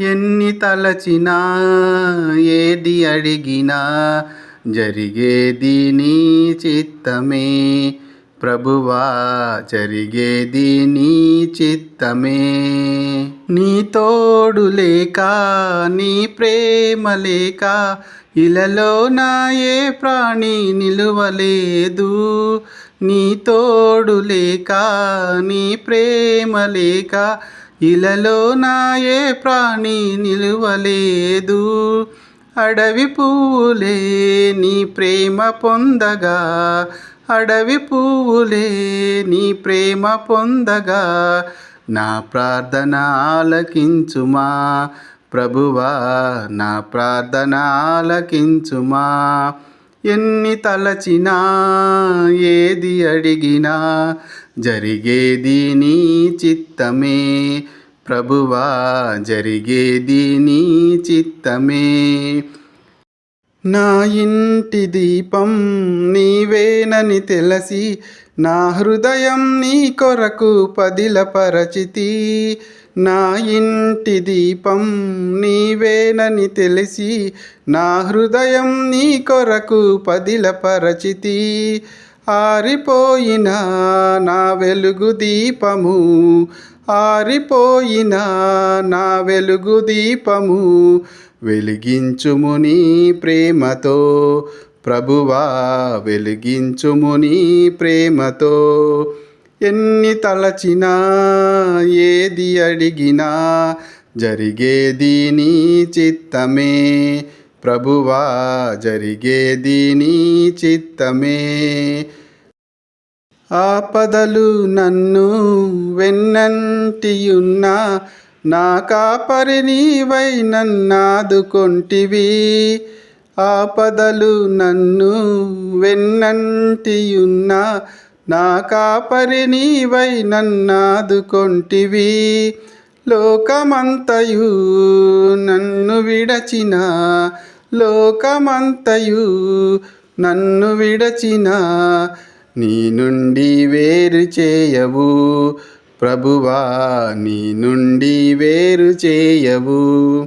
ఎన్ని తలచినా ఏది అడిగినా జరిగేది నీ చిత్తమే. ప్రభువా జరిగేది నీ చిత్తమే. నీ తోడు లేక నీ ప్రేమ లేక ఇలలో నా ఏ ప్రాణి నిలువలేదు. నీ తోడు లేక నీ ప్రేమ లేక ఇలలో నా ఏ ప్రాణి నిలువలేదు. అడవి పువ్వులే నీ ప్రేమ పొందగా. అడవి పువ్వులే నీ ప్రేమ పొందగా. నా ప్రార్థన ఆలకించుమా ప్రభువా నా ప్రార్థన ఆలకించుమా. ఎన్ని తలచినా ఏది అడిగినా జరిగేది నీ చిత్తమే. ప్రభువా జరిగేది నీ చిత్తమే. నా ఇంటి దీపం నీవేనని తెలిసి నా హృదయం నీ కొరకు పదిలపరచితి నా ఇంటి దీపం నీవేనని తెలిసి నా హృదయం నీ కొరకు పదిలపరచితి ఆరిపోయిన నా వెలుగు దీపము ఆరిపోయిన నా వెలుగు దీపము వెలిగించుము నీ ప్రేమతో. ప్రభువా వెలిగించుము నీ ప్రేమతో. ఎన్ని తలచినా ఏది అడిగినా జరిగేది నీ చిత్తమే. ప్రభువా జరిగేది నీ చిత్తమే. ఆపదలు నన్ను వెన్నంటియున్నా నా కాపరి నీవై నన్నాదుకొంటివి. ఆపదలు నన్ను వెన్నంటియున్న నా కాపరి నీవై నన్నాదుకొంటివి. లోకమంతయు నన్ను విడచిన లోకమంతయు నన్ను విడచిన నీ నుండి వేరు చేయవు. ప్రభువా నీ నుండి వేరు చేయవు.